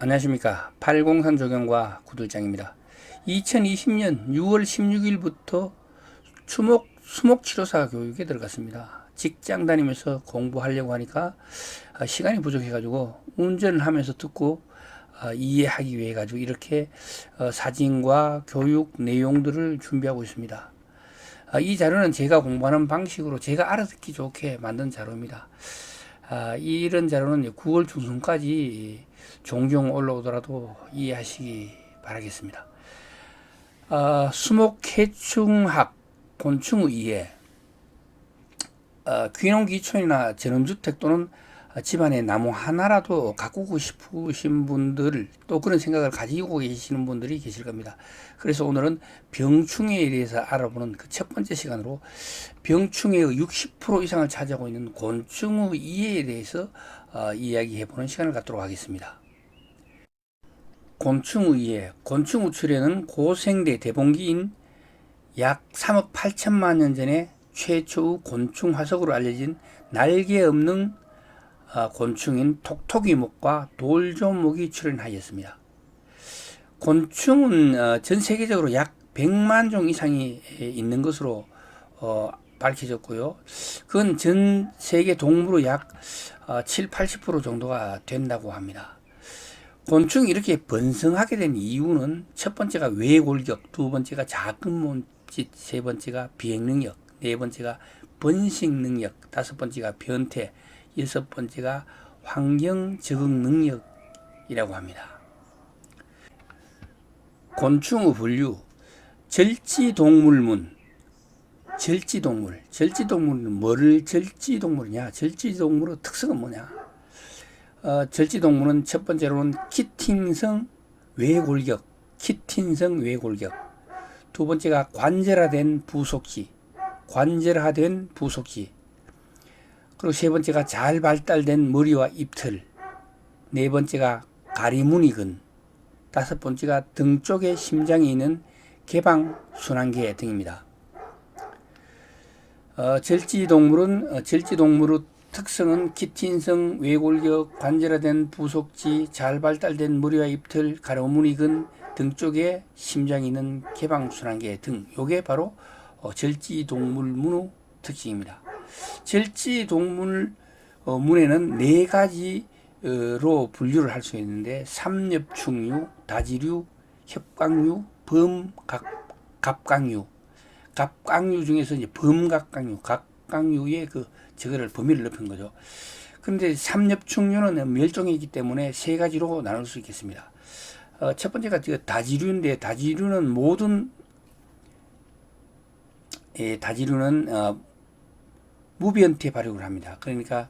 안녕하십니까. 803 조경과 구들장입니다. 2020년 6월 16일부터 수목, 수목치료사 교육에 들어갔습니다. 직장 다니면서 공부하려고 하니까 아, 시간이 부족해가지고 운전을 하면서 듣고 아, 이해하기 위해 가지고 이렇게 어, 사진과 교육 내용들을 준비하고 있습니다. 아, 이 자료는 제가 공부하는 방식으로 제가 알아듣기 좋게 만든 자료입니다. 아, 이런 자료는 9월 중순까지 종종 올라오더라도 이해하시기 바라겠습니다. 아, 수목해충학 곤충의 이해 어, 귀농귀촌이나 전원주택 또는 집안에 나무 하나라도 가꾸고 싶으신 분들 또 그런 생각을 가지고 계시는 분들이 계실 겁니다. 그래서 오늘은 병충해에 대해서 알아보는 그 첫 번째 시간으로 병충해의 60% 이상을 차지하고 있는 곤충의 이해에 대해서 어, 이야기해보는 시간을 갖도록 하겠습니다. 곤충의 이해, 곤충의 출현은 고생대 대봉기인 약 3억 8천만 년 전에 최초의 곤충 화석으로 알려진 날개 없는 어, 곤충인 톡톡이목과 돌조목이 출현하였습니다. 곤충은 어, 전 세계적으로 약 100만 종 이상이 있는 것으로 어, 밝혀졌고요. 그건 전 세계 동물의 약 7, 80% 정도가 된다고 합니다. 곤충이 이렇게 번성하게 된 이유는 첫 번째가 외골격, 두 번째가 작은 몸짓, 세 번째가 비행 능력, 네 번째가 번식 능력, 다섯 번째가 변태, 여섯 번째가 환경 적응 능력이라고 합니다. 곤충의 분류, 절지동물문, 절지동물, 절지동물은 뭐를 절지동물이냐? 절지동물의 특성은 뭐냐? 어, 절지동물은 첫 번째로는 키팅성 외골격, 키팅성 외골격. 두 번째가 관절화된 부속지, 관절화된 부속지. 그리고 세 번째가 잘 발달된 머리와 입틀. 네 번째가 가리무늬근. 다섯 번째가 등 쪽에 심장이 있는 개방 순환계 등입니다. 어, 절지동물은 어, 절지동물의 특성은 키틴성, 외골격, 관절화된 부속지, 잘 발달된 머리와 입틀, 가로무늬근 등 쪽에 심장이 있는 개방순환계 등 요게 바로 어, 절지동물 문의 특징입니다. 절지동물 어, 문에는 네 가지로 분류를 할 수 있는데 삼엽충류, 다지류, 협강류, 범각 갑강류, 갑강류 중에서 이제 범각강류, 각강류의 그 저거를 범위를 넓힌 거죠. 그런데 삼엽충류는 멸종이기 때문에 세 가지로 나눌 수 있겠습니다. 어, 첫 번째가 그 다지류인데 다지류는 모든 예, 다지류는 어, 무변태 발육을 합니다. 그러니까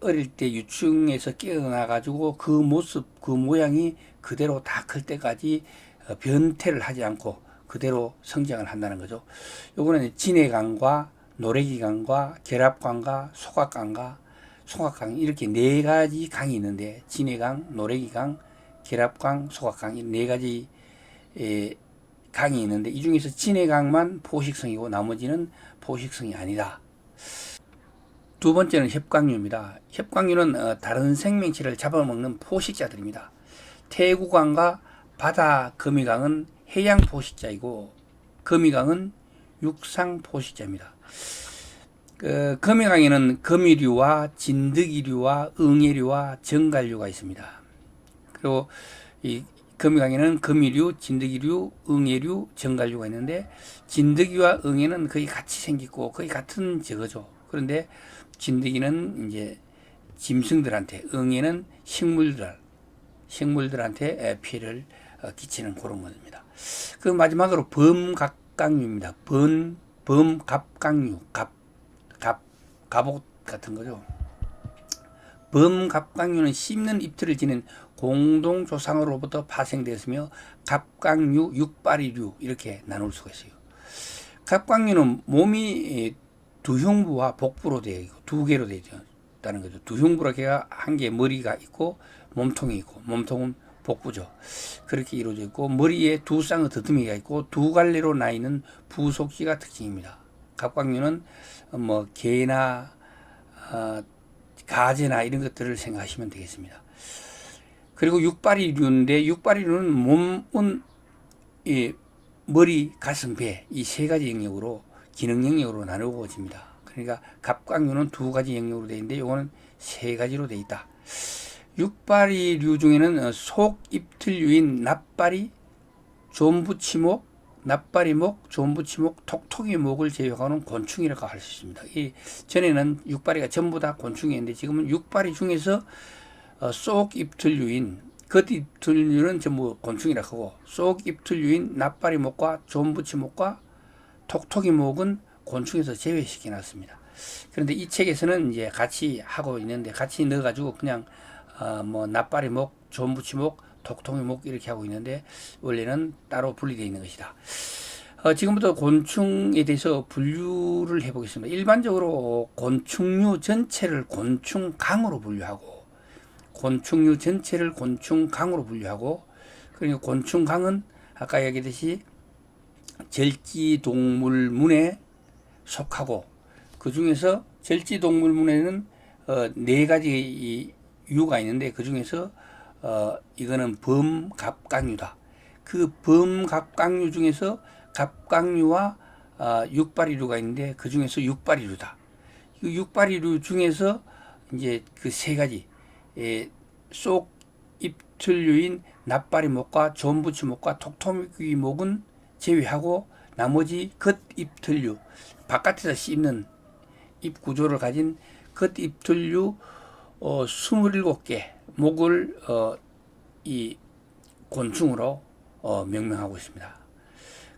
어릴 때 유충에서 깨어나 가지고 그 모습 그 모양이 그대로 다 클 때까지 어, 변태를 하지 않고 그대로 성장을 한다는 거죠. 요거는 진해강과 노래기강과 결합강과 소각강과 소각강 이렇게 네 가지 강이 있는데 진해강, 노래기강, 결합강, 소각강 이네 가지 에, 강이 있는데 이 중에서 진해강만 포식성이고 나머지는 포식성이 아니다. 두 번째는 협강류입니다. 협강류는 어, 다른 생명체를 잡아먹는 포식자들입니다. 태구강과 바다 거미강은 해양 포식자이고 거미강은 육상 포식자입니다. 그 거미강에는 거미류와 진드기류와 응애류와 정갈류가 있습니다. 그리고 이 거미강에는 거미류, 진드기류, 응애류, 정갈류가 있는데 진드기와 응애는 거의 같이 생겼고 거의 같은 저거죠. 그런데 진드기는 이제 짐승들한테, 응애는 식물들, 식물들한테 피해를 어, 끼치는 그런 겁니다. 그 마지막으로 범각강류입니다. 범, 범갑강류, 갑, 갑, 갑옷 같은 거죠. 범갑강류는 씹는 입틀을 지닌 공동조상으로부터 파생되었으며 갑강류, 육바리류 이렇게 나눌 수가 있어요. 갑강류는 몸이 두 흉부와 복부로 되어 있고 두 개로 되어 있다는 거죠. 두 흉부로 개가 한 개 머리가 있고 몸통이 있고 몸통은 복부죠. 그렇게 이루어져 있고 머리에 두 쌍의 더듬이가 있고 두 갈래로 나 있는 부속지가 특징입니다. 갑각류는 뭐 개나 어, 가재나 이런 것들을 생각하시면 되겠습니다. 그리고 육바리류인데 육바리류는 몸은 이 머리, 가슴, 배 이 세 가지 영역으로 기능 영역으로 나누어집니다. 그러니까 갑각류는 두 가지 영역으로 되어 있는데 요거는 세 가지로 되어 있다. 육바리류 중에는 어, 속 입틀류인 납바리, 존부치목, 납바리목, 존부치목, 톡톡이목을 제외하고는 곤충이라고 할 수 있습니다. 이 전에는 육바리가 전부 다 곤충이었는데 지금은 육바리 중에서 어, 속 입틀류인 겉 입틀류는 전부 곤충이라고 하고 속 입틀류인 납바리목과 존부치목과 톡톡이목은 곤충에서 제외시켜 놨습니다. 그런데 이 책에서는 이제 같이 하고 있는데 같이 넣어가지고 그냥 어, 뭐 납바리목, 존부치목, 톡톡이목 이렇게 하고 있는데 원래는 따로 분리되어 있는 것이다. 어, 지금부터 곤충에 대해서 분류를 해보겠습니다. 일반적으로 곤충류 전체를 곤충강으로 분류하고 곤충류 전체를 곤충강으로 분류하고 그러니까 곤충강은 아까 얘기했듯이 절지동물문에 속하고 그 중에서 절지동물문에는 어, 네 가지 이 유가 있는데 그 중에서 어, 이거는 범갑각류다. 그 범갑각류 중에서 갑각류와 어, 육바리류가 있는데 그 중에서 육바리류다. 그 육바리류 중에서 이제 그 세 가지 에, 속 입틀류인 납바리목과 존부치목과 톡토미목은 제외하고 나머지 겉입틀류 바깥에서 씹는 입 구조를 가진 겉입틀류 어, 27개 목을 어, 이 곤충으로 어, 명명하고 있습니다.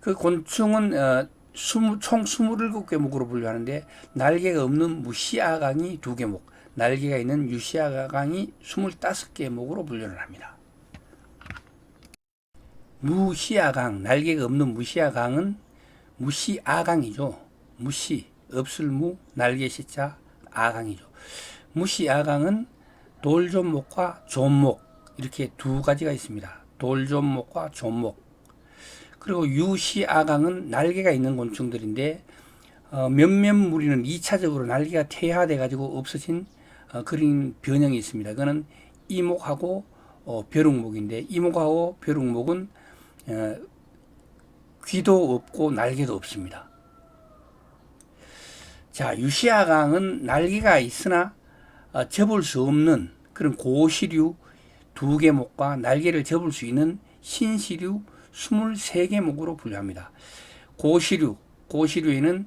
그 곤충은 어, 20, 총 27개 목으로 분류하는데 날개가 없는 무시아강이 2개 목, 날개가 있는 유시아강이 25개 목으로 분류를 합니다. 무시아강, 날개가 없는 무시아강은 무시아강이죠. 무시, 없을 무, 날개 시자, 아강이죠. 무시아강은 돌존목과 존목 이렇게 두 가지가 있습니다. 돌존목과 존목. 그리고 유시아강은 날개가 있는 곤충들인데 어, 몇몇 무리는 2차적으로 날개가 퇴화돼 가지고 없어진 어, 그런 변형이 있습니다. 그거는 이목하고 어, 벼룩목인데 이목하고 벼룩목은 어, 귀도 없고 날개도 없습니다. 자, 유시아강은 날개가 있으나 어, 접을 수 없는 그런 고시류 두 개 목과 날개를 접을 수 있는 신시류 23개 목으로 분류합니다. 고시류, 고시류에는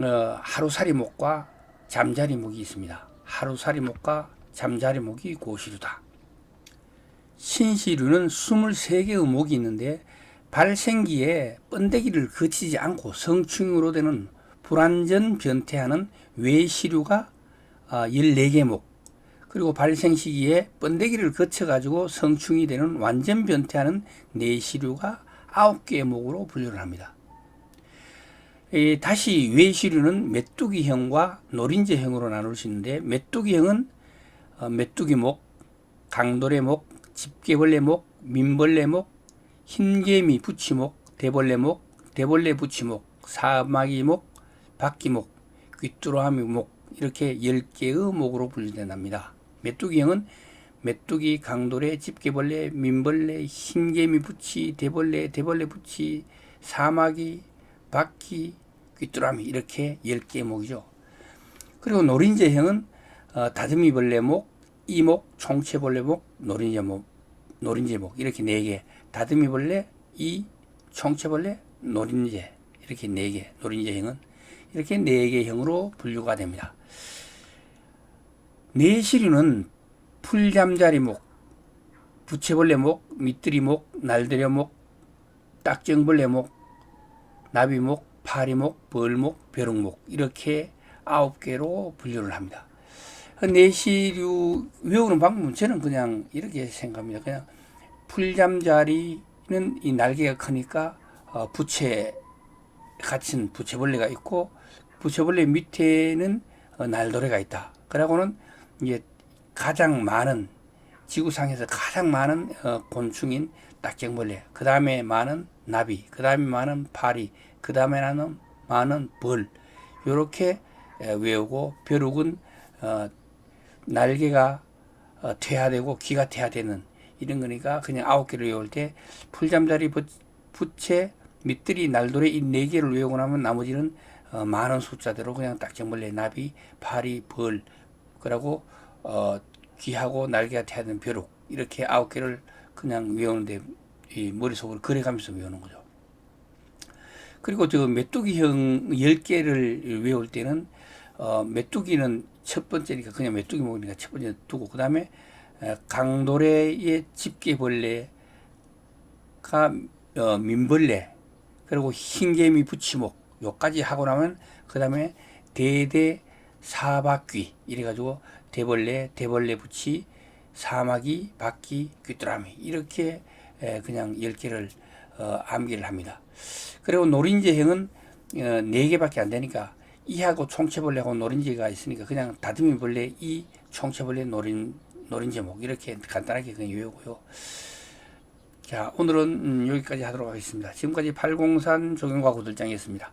어, 하루살이 목과 잠자리 목이 있습니다. 하루살이 목과 잠자리 목이 고시류다. 신시류는 23개의 목이 있는데 발생기에 번데기를 거치지 않고 성충으로 되는 불완전 변태하는 외시류가 14개 목 그리고 발생 시기에 번데기를 거쳐가지고 성충이 되는 완전 변태하는 내시류가 9개의 목으로 분류를 합니다. 에, 다시 외시류는 메뚜기형과 노린재형으로 나눌 수 있는데 메뚜기형은 어, 메뚜기목, 강도래목, 집게벌레목, 민벌레목, 흰개미 부치목, 대벌레목, 대벌레 부치목, 사마귀목, 박기목, 귀뚜라미목 이렇게 10개의 목으로 분류된답니다. 메뚜기형은 메뚜기, 강도래, 집게벌레, 민벌레, 흰개미 부치, 대벌레, 대벌레 부치, 사마귀, 바퀴, 귀뚜라미 이렇게 10개의 목이죠. 그리고 노린재형은 어, 다듬이벌레목, 이목, 총체벌레목, 노린재목, 노린재목 이렇게 4개. 다듬이벌레, 이, 총체벌레, 노린재 이렇게 4개. 노린재형은 이렇게 4개 형으로 분류가 됩니다. 내시류는 풀잠자리목, 부채벌레목, 미뜨리목, 날드려목, 딱정벌레목, 나비목, 파리목, 벌목, 벼룩목 이렇게 아홉 개로 분류를 합니다. 그 내시류 외우는 방법은 저는 그냥 이렇게 생각합니다. 그냥 풀잠자리는 이 날개가 크니까 어, 부채 갇힌 부채벌레가 있고 부채벌레 밑에는 어, 날도래가 있다. 그러고는 이제 가장 많은 지구상에서 가장 많은 어, 곤충인 딱정벌레, 그 다음에 많은 나비, 그 다음에 많은 파리, 그 다음에 많은 벌, 요렇게 외우고 벼룩은 어, 날개가 어, 퇴화되고 귀가 퇴화되는 이런 거니까 그냥 아홉 개를 외울 때 풀잠자리 부- 부채 밑들이 날돌에 이 네 개를 외우고 나면 나머지는 어, 많은 숫자대로 그냥 딱정벌레 나비 파리 벌 그러고 어, 귀하고 날개가 태어난 벼룩 이렇게 아홉 개를 그냥 외우는데 이 머릿속으로 그려가면서 외우는 거죠. 그리고 저 메뚜기형 10개를 외울 때는 어, 메뚜기는 첫 번째니까 그냥 메뚜기 먹으니까 첫 번째 두고 그 다음에 강도래의 집게벌레가 어, 민벌레 그리고 흰개미 붙이목 요까지 하고 나면 그 다음에 대대 사바귀 이래가지고 대벌레 대벌레 붙이 사마귀 바퀴 귀뚜라미 이렇게 에, 그냥 10개를 어, 암기를 합니다. 그리고 노린재형은 어, 4개밖에 안 되니까 이하고 총체벌레하고 노린재가 있으니까 그냥 다듬이 벌레 이 총체벌레 노린 노린재목 이렇게 간단하게 그냥 외우고요. 자 오늘은 음, 여기까지 하도록 하겠습니다. 지금까지 803 조경과 구들장이었습니다.